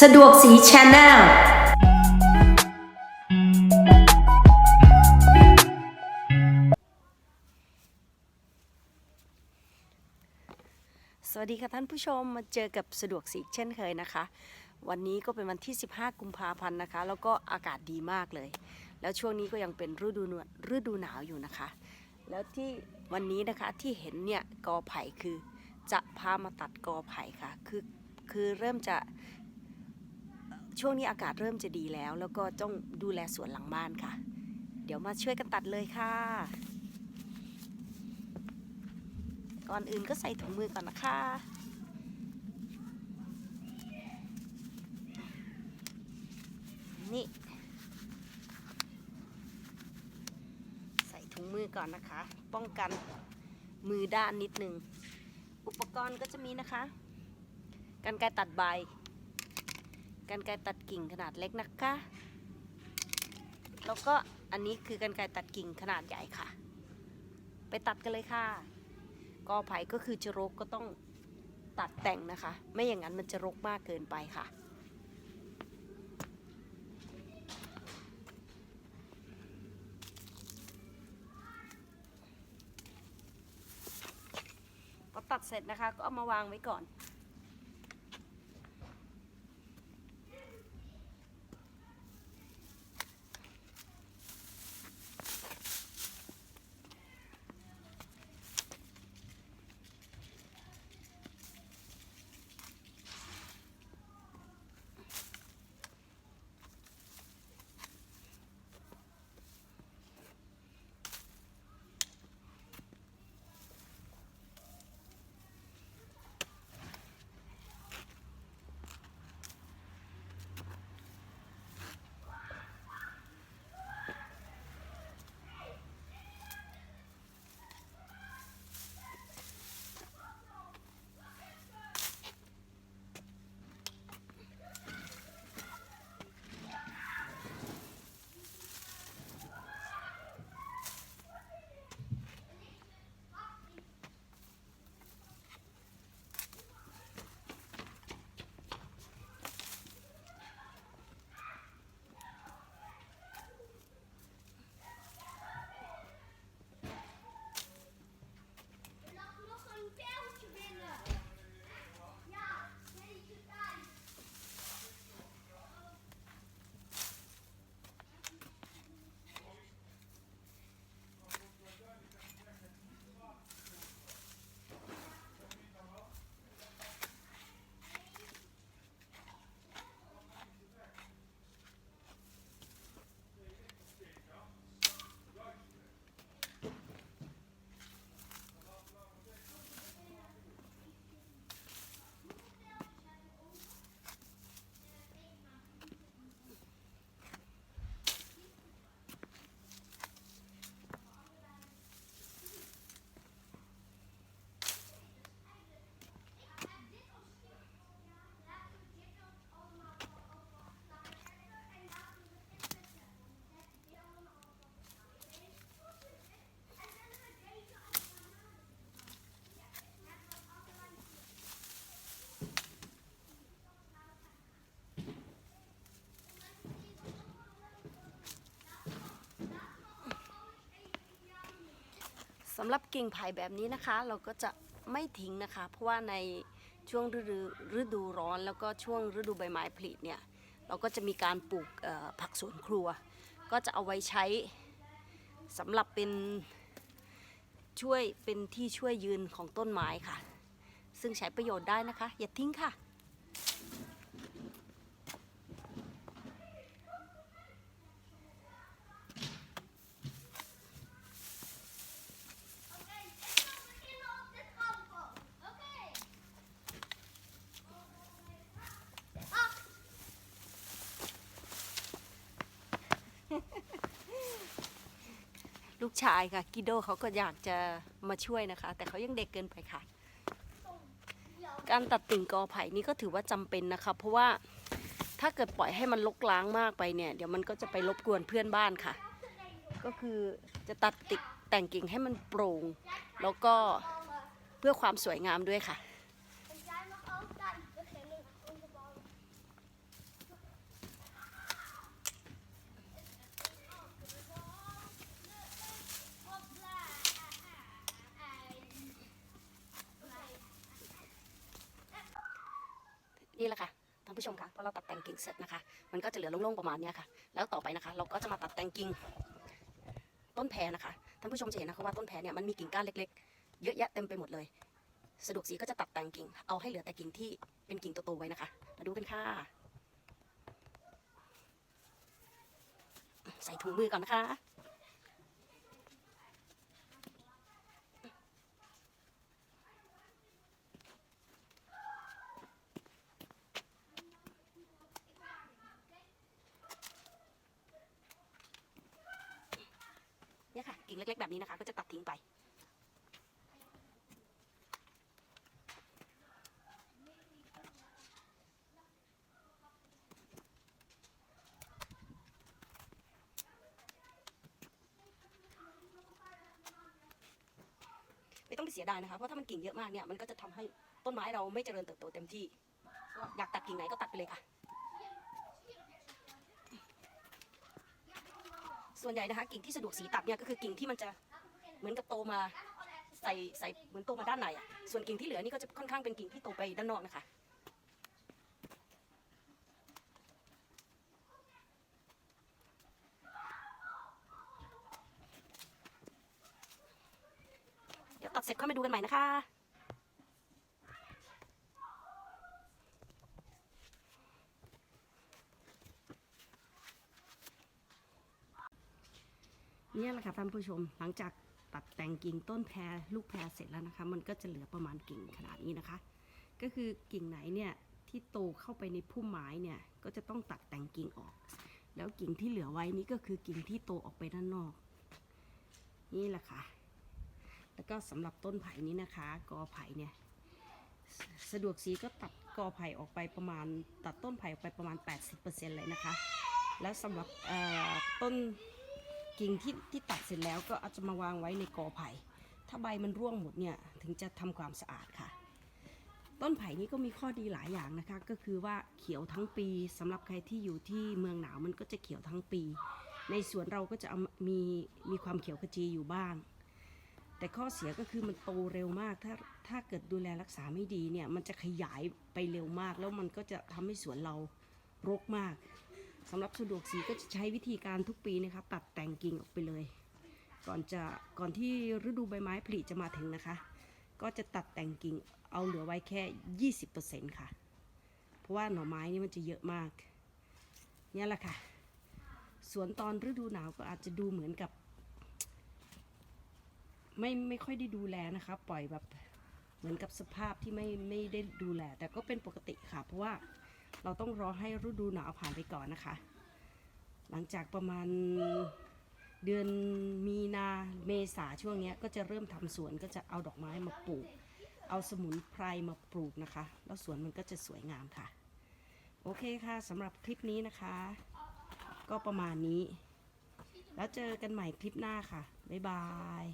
สะดวกสีชาแนลสวัสดีค่ะท่านผู้ชมมาเจอกับสะดวกสีเช่นเคยนะคะ วันนี้ก็เป็นวันที่ 15 กุมภาพันธ์นะคะ แล้วก็อากาศดีมากเลย แล้วช่วงนี้ก็ยังเป็นฤดูฤดูหนาวอยู่นะคะ แล้วที่วันนี้นะคะที่เห็นเนี่ยกอไผ่คือจะพามาตัดกอไผ่ค่ะคือคือเริ่มจะ ช่วงนี้อากาศเริ่มจะดีแล้ว แล้วก็ต้องดูแลสวนหลังบ้านค่ะ เดี๋ยวมาช่วยกันตัดเลยค่ะ ก่อนอื่นก็ใส่ถุงมือก่อนนะคะนี่ใส่ถุงมือก่อนนะคะ ป้องกันมือด้านนิดนึง อุปกรณ์ก็จะมีนะคะ กันไกรตัดใบ กันไกรตัดกิ่งขนาดเล็กนะคะ แล้วก็อันนี้คือกันไกรตัดกิ่งขนาดใหญ่ค่ะ ไปตัดกันเลยค่ะกอไผ่ก็คือจะรกก็ต้องตัดแต่งนะคะ ไม่อย่างนั้นมันจะรกมากเกินไปค่ะ พอตัดเสร็จนะคะก็เอามาวางไว้ก่อนำหรับกิ่งไผ่แบบนี้นะคะ เราก็จะไม่ทิ้งนะคะ เพราะว่าในช่วงฤดูฤดูร้อน แล้วก็ช่วงฤดูใบไม้ผลิเนี่ยเราก็จะมีการปลูกผักสวนครัว ก็จะเอาไว้ใช้สำหรับเป็นช่วยเป็นที่ช่วยยืนของต้นไม้ค่ะ ซึ่งใช้ประโยชน์ได้นะคะ อย่าทิ้งค่ะ กชายค่ะกิโดเขาก็อยากจะมาช่วยนะคะ แต่เขายังเด็กเกินไปค่ะ การตัดติ่งกอไผ่นี่ก็ถือว่าจำเป็นนะคะ เพราะว่าถ้าเกิดปล่อยให้มันลกล้างมากไปเนี่ย เดี๋ยวมันก็จะไปรบกวนเพื่อนบ้านค่ะ ก็คือจะตัดติดแต่งกิ่งให้มันโปร่ง แล้วก็เพื่อความสวยงามด้วยค่ะ นี่แหละค่ะท่านผู้ชมคะพอเราตัดแต่งกิ่งเสร็จนะคะ มันก็จะเหลือโล่งๆประมาณนี้ค่ะ แล้วต่อไปนะคะ เราก็จะมาตัดแต่งกิ่งต้นแพรนะคะท่านผู้ชมจะเห็นนะคะว่าต้นแพรเนี่ยมันมีกิ่งก้านเล็กๆ เยอะแยะเต็มไปหมดเลย สะดวกสีก็จะตัดแต่งกิ่ง เอาให้เหลือแต่กิ่งที่เป็นกิ่งโตๆไว้นะคะ มาดูกันค่ะ ใส่ถุงมือก่อนนะคะ เนี่ยค่ะ กิ่งเล็กๆแบบนี้นะคะ ก็จะตัดทิ้งไป ไม่ต้องไปเสียดายนะคะ เพราะถ้ามันกิ่งเยอะมากเนี่ย มันก็จะทำให้ต้นไม้เราไม่เจริญเติบโตเต็มที่ อยากตัดกิ่งไหนก็ตัดไปเลยค่ะ ส่วนใหญ่นะคะกิ่งที่สะดวกสีตัดเนี่ยก็คือกิ่งที่มันจะเหมือนกับโตมาใส่ใส่เหมือนโตมาด้านในอะส่วนกิ่งที่เหลือนี่ก็จะค่อนข้างเป็นกิ่งที่โตไปด้านนอกนะคะเดี๋ยวตัดเสร็จค่อยมาดูกันใหม่นะคะ เนี่ยแหละค่ะท่านผู้ชมหลังจากตัดแต่งกิ่งต้นแพรลูกแพรเสร็จแล้วนะคะ มันก็จะเหลือประมาณกิ่งขนาดนี้นะคะ ก็คือกิ่งไหนเนี่ยที่โตเข้าไปในพุ่มไม้เนี่ยก็จะต้องตัดแต่งกิ่งออก แล้วกิ่งที่เหลือไว้นี่ก็คือกิ่งที่โตออกไปด้านนอก นี่แหละค่ะ แล้วก็สำหรับต้นไผ่นี้นะคะ กอไผ่เนี่ยสะดวกสีก็ตัดกอไผ่ออกไปประมาณ ตัดต้นไผ่ออกไปประมาณ 80%เลยนะคะ แล้วสำหรับต้น กิ่งที่ที่ตัดเสร็จแล้วก็อาจจะมาวางไว้ในกอไผ่ ถ้าใบมันร่วงหมดเนี่ยถึงจะทำความสะอาดค่ะ ต้นไผ่นี้ก็มีข้อดีหลายอย่างนะคะ ก็คือว่าเขียวทั้งปีสำหรับใครที่อยู่ที่เมืองหนาวมันก็จะเขียวทั้งปี ในสวนเราก็จะมีมีความเขียวขจีอยู่บ้าง แต่ข้อเสียก็คือมันโตเร็วมาก ถ้าถ้าเกิดดูแลรักษาไม่ดีเนี่ยมันจะขยายไปเร็วมาก แล้วมันก็จะทำให้สวนเรารกมาก สำหรับสะดวกสีก็จะใช้วิธีการทุกปีนะคะตัดแต่งกิ่งออกไปเลย ก่อนจะก่อนที่ฤดูใบไม้ผลิจะมาถึงนะคะ ก็จะตัดแต่งกิ่งเอาเหลือไว้แค่ 20%ค่ะ เพราะว่าหน่อไม้นี่มันจะเยอะมากนี่แหละค่ะสวนตอนฤดูหนาวก็อาจจะดูเหมือนกับ ไม่ไม่ค่อยได้ดูแลนะคะปล่อยแบบเหมือนกับสภาพที่ไม่ไม่ได้ดูแล แต่ก็เป็นปกติค่ะ เพราะว่า เราต้องรอให้ฤดูหนาวผ่านไปก่อนนะคะ หลังจากประมาณเดือนมีนาเมษาช่วงนี้ก็จะเริ่มทำสวนก็จะเอาดอกไม้มาปลูก เอาสมุนไพรมาปลูกนะคะ แล้วสวนมันก็จะสวยงามค่ะ โอเคค่ะสำหรับคลิปนี้นะคะ ก็ประมาณนี้ แล้วเจอกันใหม่คลิปหน้าค่ะ บ๊ายบาย